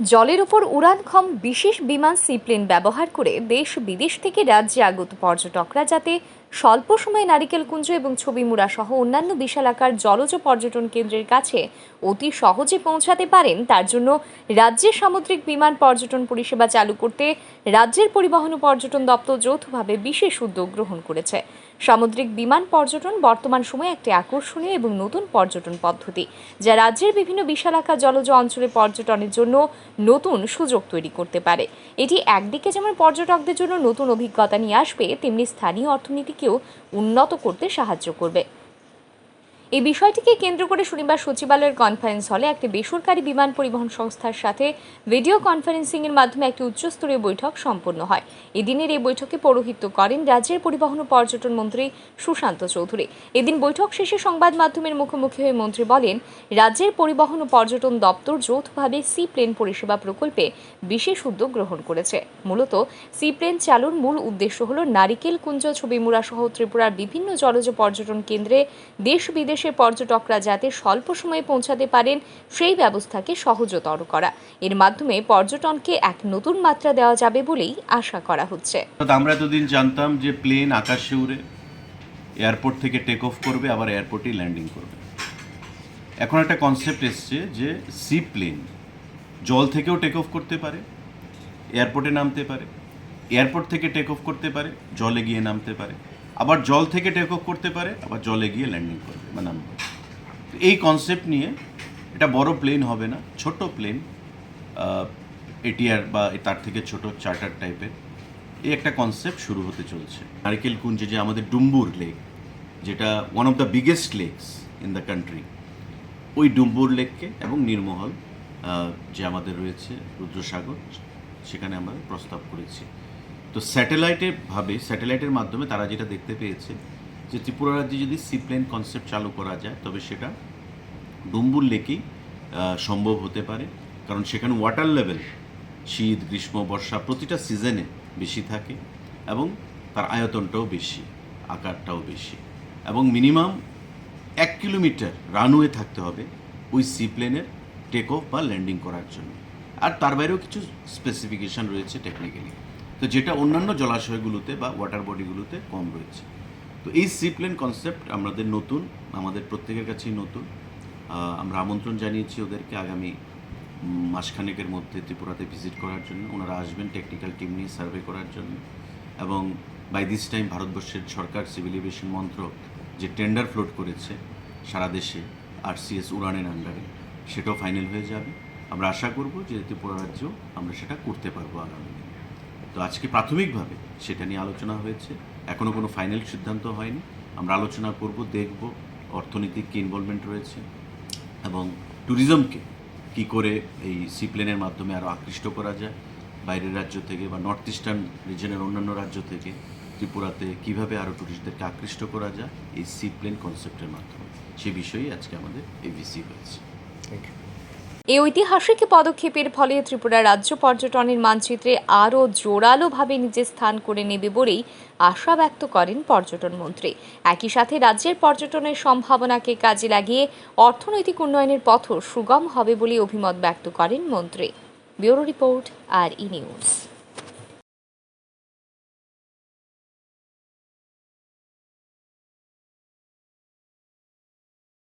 জলের উপর উড়ানক্ষম বিশেষ বিমান সিপ্লেন ব্যবহার করে দেশ বিদেশ থেকে রাজ্যে আগত পর্যটকরা যাতে স্বল্প সময়ে নারিকেলকুঞ্জ এবং ছবিমুড়া সহ অন্যান্য বিশালাকার জলজ পর্যটন কেন্দ্রের কাছে অতি সহজে পৌঁছাতে পারেন। তার জন্য রাজ্যের সামুদ্রিক বিমান পর্যটন পরিষেবা চালু করতে রাজ্যের পরিবহন ও পর্যটন দপ্তর যৌথভাবে বিশেষ উদ্যোগ গ্রহণ করেছে। সামুদ্রিক বিমান পর্যটন বর্তমান সময়ে একটি আকর্ষণীয় এবং নতুন পর্যটন পদ্ধতি, যা রাজ্যের বিভিন্ন বিশালাকার জলজ অঞ্চলে পর্যটনের জন্য নতুন সুযোগ তৈরি করতে পারে। এটি একদিকে যেমন পর্যটকদের জন্য নতুন অভিজ্ঞতা নিয়ে আসবে, তেমনি স্থানীয় অর্থনীতিকেও উন্নত করতে সাহায্য করবে। এই বিষয়টিকে কেন্দ্র করে শনিবার সচিবালয়ের কনফারেন্স হলে একটি বেসরকারি বিমান পরিবহন সংস্থার সাথে ভিডিও কনফারেন্সিং এর মাধ্যমে একটি উচ্চস্তরীয় বৈঠক সম্পন্ন হয়। এদিনের এই বৈঠকে পৌরোহিত্য করেন রাজ্যের পরিবহন ও পর্যটন মন্ত্রী সুশান্ত চৌধুরী। এদিন বৈঠক শেষে সংবাদ মাধ্যমের মুখোমুখি হয়ে মন্ত্রী বলেন, রাজ্যের পরিবহন ও পর্যটন দপ্তর যৌথভাবে সি প্লেন পরিষেবা প্রকল্পে বিশেষ উদ্যোগ গ্রহণ করেছে। মূলত সি প্লেন চালুর মূল উদ্দেশ্য হল নারিকেল, কুঞ্জ ছবিমুড়া সহ ত্রিপুরার বিভিন্ন জলজ পর্যটন কেন্দ্রে দেশ বিদেশের পর্যটকরা যাতে স্বল্প সময়ে পৌঁছাতে পারেন, সেই ব্যবস্থাকে সহজতর করা। এর মাধ্যমে পর্যটনকে এক নতুন মাত্রা দেওয়া যাবে বলেই আশা করা হচ্ছে। আমরা এতদিন জানতাম যে প্লেন আকাশে উড়ে এয়ারপোর্ট থেকে টেক অফ করবে, আবার এয়ারপোর্টেই ল্যান্ডিং করবে। এখন একটা কনসেপ্ট এসছে যে সি প্লেন জল থেকেও টেক অফ করতে পারে, এয়ারপোর্টে নামতে পারে, এয়ারপোর্ট থেকে টেক অফ করতে পারে, জলে গিয়ে নামতে পারে। আবার জল থেকে টেক অফ করতে পারে, আবার জলে গিয়ে ল্যান্ডিং করবে, বা নামবে। এই কনসেপ্ট নিয়ে এটা বড় প্লেন হবে না, ছোট প্লেন এটিআর বা তার থেকে ছোট চার্টার টাইপের এই একটা কনসেপ্ট শুরু হতে চলছে। নারকেল কুঞ্জে যে আমাদের ডুম্বুর লেক যেটা one of the biggest lakes in the country ওই ডুম্বুর লেককে এবং নির্মহল যে আমাদের রয়েছে রুদ্রসাগর, সেখানে আমরা প্রস্তাব করেছি। তো স্যাটেলাইটে ভাবে, স্যাটেলাইটের মাধ্যমে তারা যেটা দেখতে পেয়েছে, যে ত্রিপুরা রাজ্যে যদি সিপ্লেন কনসেপ্ট চালু করা যায়, তবে সেটা ডুম্বুর লেকেই সম্ভব হতে পারে। কারণ সেখানে ওয়াটার লেভেল শীত, গ্রীষ্ম, বর্ষা প্রতিটা সিজনে বেশি থাকে এবং তার আয়তনটাও বেশি, আকারটাও বেশি। এবং মিনিমাম এক কিলোমিটার রানওয়ে থাকতে হবে ওই সি প্লেনের টেক অফ বা ল্যান্ডিং করার জন্য। আর তার বাইরেও কিছু স্পেসিফিকেশন রয়েছে টেকনিক্যালি তো যেটা অন্যান্য জলাশয়গুলোতে বা ওয়াটার বডিগুলোতে কম রয়েছে। তো এই সিপ্লেন কনসেপ্ট আমাদের নতুন, আমাদের প্রত্যেকের কাছেই নতুন। আমরা আমন্ত্রণ জানিয়েছি ওদেরকে আগামী মাসখানেকের মধ্যে ত্রিপুরাতে ভিজিট করার জন্য। ওনারা আসবেন টেকনিক্যাল টিম নিয়ে সার্ভে করার জন্য। এবং বাই দিস টাইম ভারতবর্ষের সরকার সিভিল এভিয়েশন মন্ত্রক যে টেন্ডার ফ্লোট করেছে সারা দেশে আর সিএস উড়ানের আন্ডারে সেটাও ফাইনাল হয়ে যাবে। আমরা আশা করব যে ত্রিপুরা রাজ্য আমরা সেটা করতে পারব আগামী তো আজকে প্রাথমিকভাবে সেটা নিয়ে আলোচনা হয়েছে। এখনও কোনো ফাইনাল সিদ্ধান্ত হয়নি। আমরা আলোচনা করব, দেখব অর্থনৈতিক কী ইনভলভমেন্ট রয়েছে এবং ট্যুরিজমকে কি করে এই সিপ্লেনের মাধ্যমে আরও আকৃষ্ট করা যায়। বাইরের রাজ্য থেকে বা নর্থ ইস্টার্ন রিজনের অন্যান্য রাজ্য থেকে ত্রিপুরাতে কীভাবে আরও ট্যুরিস্টদেরকে আকৃষ্ট করা যায় এই সি প্লেন কনসেপ্টের মাধ্যমে। সে বিষয়েই আজকে আমাদের এভিসি হয়েছে। এই ঐতিহাসিক পদক্ষেপের ফলে ত্রিপুরা রাজ্য পর্যটনের মানচিত্রে আরও জোরালোভাবে নিজের স্থান করে নেবে বলেই আশা ব্যক্ত করেন পর্যটন মন্ত্রী। একই সাথে রাজ্যের পর্যটনের সম্ভাবনাকে কাজে লাগিয়ে অর্থনৈতিক উন্নয়নের পথ সুগম হবে বলে অভিমত ব্যক্ত করেন মন্ত্রী। Bureau report R E news.